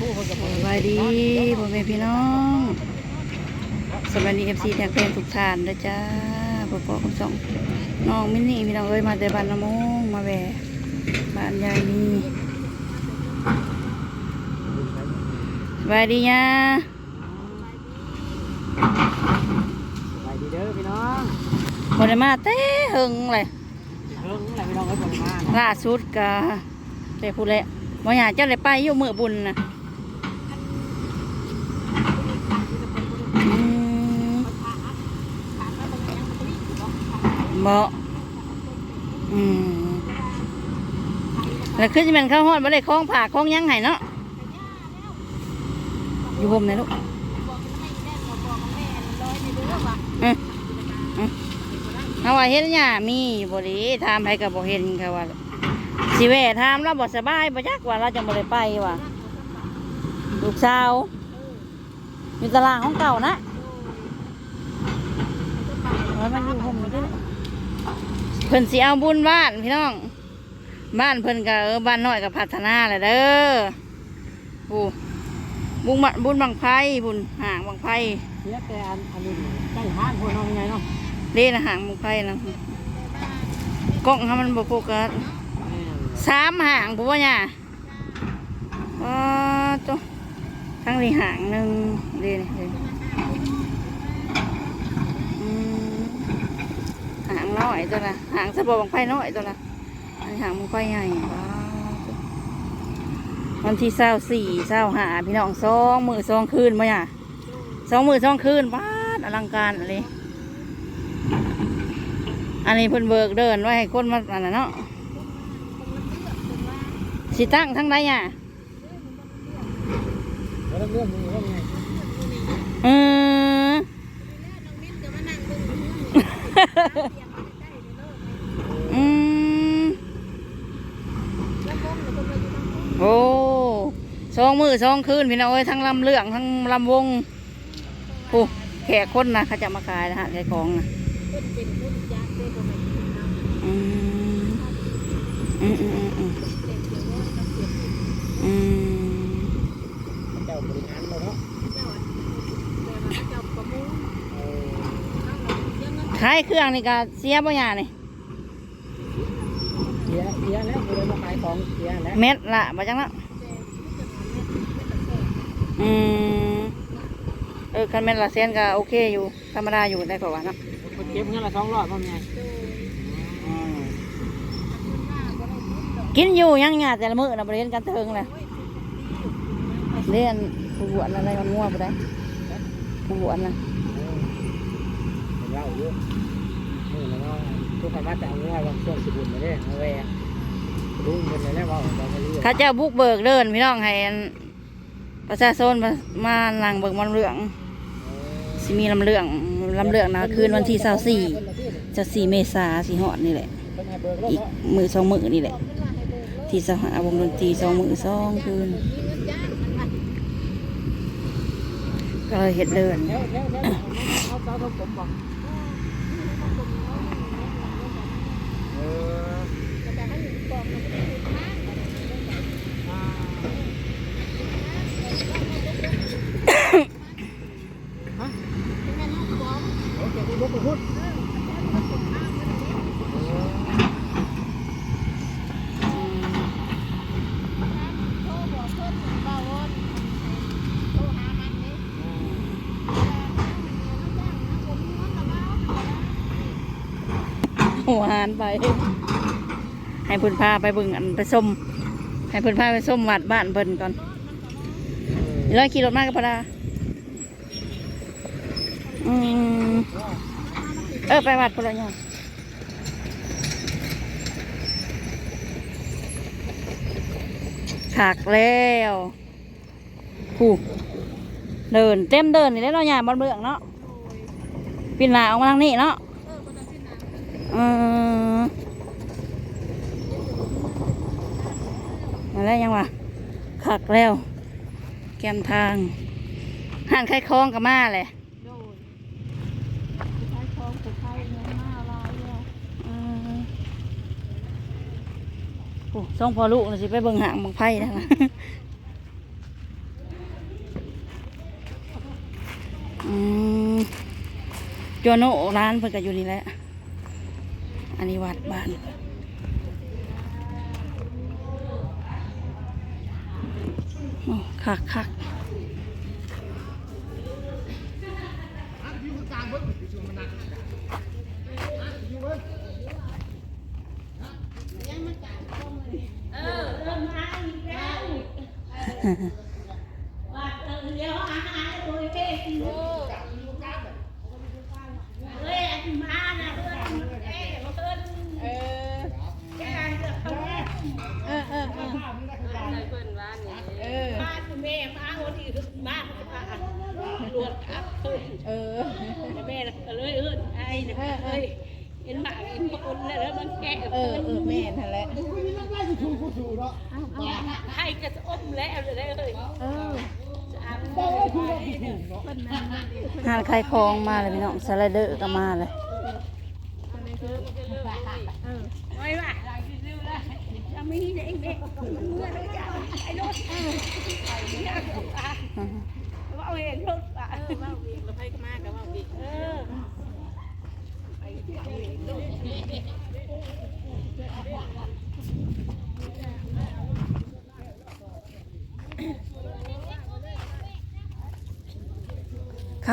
ผู้คนกับสบายดีพ่อแม่พี่น้องสวัสดีเอฟซีแทงเพลงทุกท่านนะจ้าพ่อพ่อคุณสองน้องมินนี่พี่น้องเอ้ยมาแต่บ้านละมงมาแหวะบ้านยายนี่สบายดีนะไปดีเด้อพี่น้องบไดมาเต้หึงเลยเฮิงอะไรพี่น้องเอ้ยผมมาล่าสุดกะแต่พูดแหละบ่อยากเจ้าเลยไปอยู่มือบุญนะ บ่อืมแล้วขึ้นจะเป็นข้าวฮอดบ่ได้คล้องผ่าคล้องยังไงเนาะอยู่บ่มไหนลูกเอาว่าเห็นหญ้ามีอยู่บ่ดีถามให้ก็บ่เห็นค่ะว่าสิแหวถามเราบ่สบายบ่จักว่าเราจังบ่ได้ไปว่ะลูกสาวอยู่ตารางของเก่านะมัน เพิ่นสิเอาบุญบ้านพี่น้อง บ้านเพิ่นก็เออบ้านน้อยก็พัฒนาแหละเด้อโอ้บุญบับุญบังไพบุญห่างบังไพเสียแต่อันอันนี้ใกล้ห้างพวกน้องยังไงเนาะเล่นะห่างบังไพนะกล้องให้มันบ่โฟกัสแม่สามห่างผู้ว่าเนี่ยอ๋อตัวทั้งนี้ห่างหนึ่งเรียนเรียนอืมห่างน้อย ตัวละหางสะบอบังไฟน้อยตัวละอันหางบังไฟใหญ่วันที่เศร้าสี่เศร้าหาพี่น้องสองมือสองคืนมาเนี่ยสองมือสองคืนบ้านอลังการอะไรอันนี้เพิ่นเบิกเดินไว้ให้คนมาอันนั้นเนาะสิตั้งทั้งใดอะเองนี้ว่าไงอม โอ้สองมือสองคืนพี่น้องเอ้ยทั้งลำเรื่องทั้งลำวงโอ้แขกคนนะเขาจะมาขายนะฮะขายของนะอืมอืมอืมอืมอืมอืมเจ้าบริหารเราเนาะเออขายเครื่องนี่ก็เสียบ่ยานี่เสียเสีย แล้วกูเลยมาขายของเสียแล้วเม็ดละมาจังละอืมเออคันเม็ดละเซนก็โอเคอยู่ ธรรมดาอยู่ได้กว่าเนาะคนเก็บเงินละสองร้อยว่าไงอืมกินอยู่ยังหยาแต่ละมื้อนะบริเวณกันเทิงเลยเรียนผู้บวชอะไรกันง่วงไปได้ผู้บวชนะเออเล่าอยู่นี่แล้วก็ทุกคนว่าจะเอาง่ายว่าช่วงสิบุญมาเนี่ยเอาไว้ รู้เงินเลยแล้วว่าเราไม่รู้เข้าเจ้าบุกเบิกเดินพี่น้องให้อันประชาชนมามานั่งเบิกมันเรื่องสิมีลำเรื่องลำเรื่องนะคืนวันที่เสาสี่จะสี่เมษาสี่หอดนี่แหละ อีกมือสองมือนี่แหละ ที่สหาวงดนตรีสองมือสองคืน ก็เลยเห็ดเดินแล้วแล้วแล้วเอาเอ หัวหานไป ให้เพิ่นพาไปเบิ่งอันไปส้มให้เพิ่นพาไปส้มวัดบ้านเพิ่นก่อนร้อยขี่รถมากกับพดาอืมเออไปวัดพนละยองถักแล้วผู้เดินเต็มเดินนี่ได้เราะหยาบนเบื้องเนาะปีนหน้าออกมาทางนี้เนาะเออ อะไรยังวะขักแล้ว แกมทางหันไข่คล้องกับมาเลยโอ้ซ่องพอลูกนะสิไปเบิ่งหางบังไพ่นะจวนโนร้านเพิ่นก็อยู่นี่แหละอันนี้วัดบ้าน คักคักเออ แม่ก็เลยเอิ้นไอ้เนี่ยเอ้ยเห็นหมาเห็นคนแล้วมันแก่ เออเออแม่นั่นแหละ ใครก็จะอมแล้วเลยเลยเออหานขายของมาเลยพี่น้องสไลเดอร์ก็มาเลยไม่ว่าจะมีเด็กเด็กเมื่อไรจะไอ้รถว่าเองรถอะเอาเองเราไปก็มากบว่าเองเออ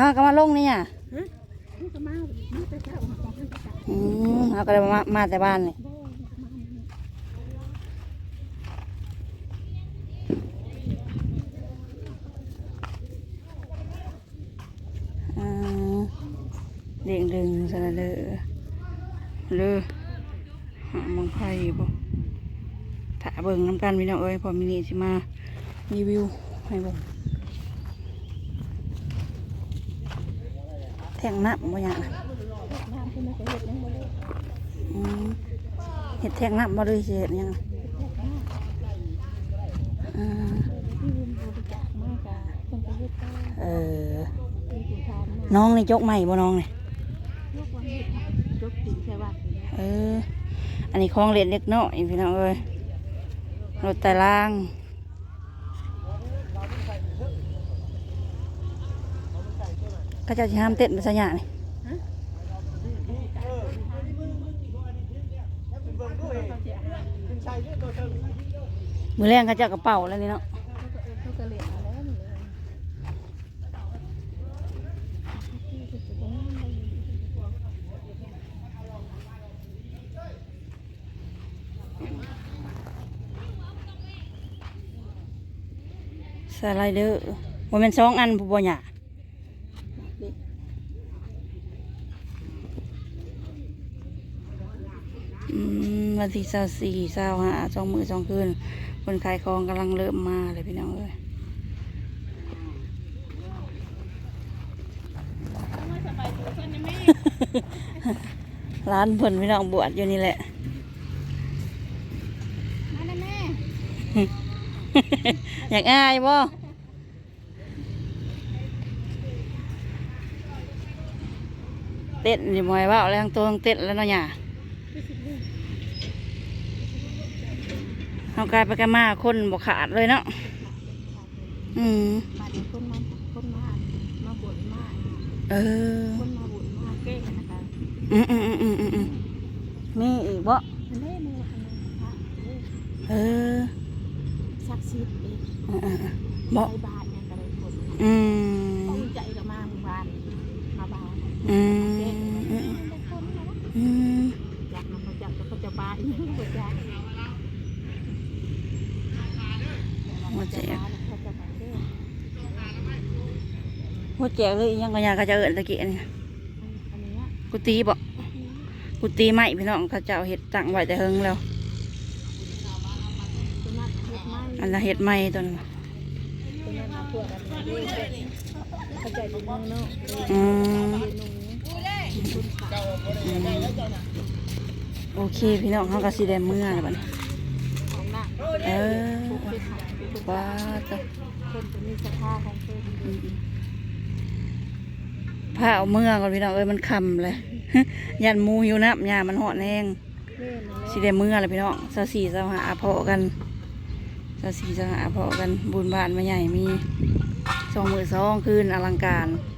เขาก็มาลงนี่อะอืมเขาก็เลยมามาแต่บ้านนี่อ่าเด้งดึงสระเดอเลยหามังไพ่บ่ถ้าเบิ่งน้ำกันพี่น้องเอ้ยพอมินิสิมารีวิวให้เบิ่ แทงน้ำบ่อย่างนะเห็ดแทงน้ำบ่เลยเห็ดยังเออ น้องในี่จกใหม่บ่น้องนี่ยเออ อันนี้ของเล่นเล็กน้อยพี่น้องเอ้ยรถแต่ล่าง ก็จะห้ามเต้นภาษาหยานี่มือแรงเขาจะกระเป๋าแล้วนี่เนาะสไลเดอร์ว่าเป็นสองอันผู้บ่หยาอืม วันที่เสาสี่เสาห้าสองมือสองคืน คนขายของกำลังเริ่มมาเลยพี่น้องเอ้ยร้านเพิ่นพี่น้องบวชอยู่นี่แหละอยากอายบ่เต้นอยู่มอยว่าเอาแรงตัวต้องเต้นแล้วเนาะเนี่ย เอากลายไปกันมาคนบกขาดเลยเนาะอืมมาถึงคนมาคนมามาบ่นมาเออคนมาบ่นมาเก้นะคะอืมอืมอืมอืมอืมอืมมีอีกบ่มันได้มืออันนึงพระเออซักซีดเองอืมอืมอืมบ่ไปบ้านเนี่ยก็เลยคนอืมต้องใจกับมาหมู่บ้านมาบ้านอืมเก้อืมคนนะอืมอยากมาเขาจับก็เขาจะบ้านอีกเขาจะ หัวแจกเจะมาเด้อหัวแจกเลยยังก็อยากเขาจะเอินตะกี้นี่อันเนี้ยกุฏิบ่กุฏิใหม่พี่น้องเขาเจ้าเห็ดตั้งไว้แต่เฮงแล้วอันนั้นเห็ดใหม่ตัวนั้นตัวนั้นมาพวกอันนี้เด้อเขาใจบุญเมืองอืมโอเคพี่น้องเขาก็สิได้เมื่อแล้วบัดนี้ของหนักเออ ว้าตะคนจะมีสภาพของเพิ่นอืมผ้าเอาเมื่อก่อนพี่น้องเอ้ยมันคำเลยยันหมูหิวน้ำยามันหอดแห้งแม่นั่นแหละสิได้เมื่อแล้วพี่น้องเสาสี่เสาหาพอกันเสาสี่เสาหาพอกันบุญบานมาใหญ่มีสองมือสองคืนอลังการเ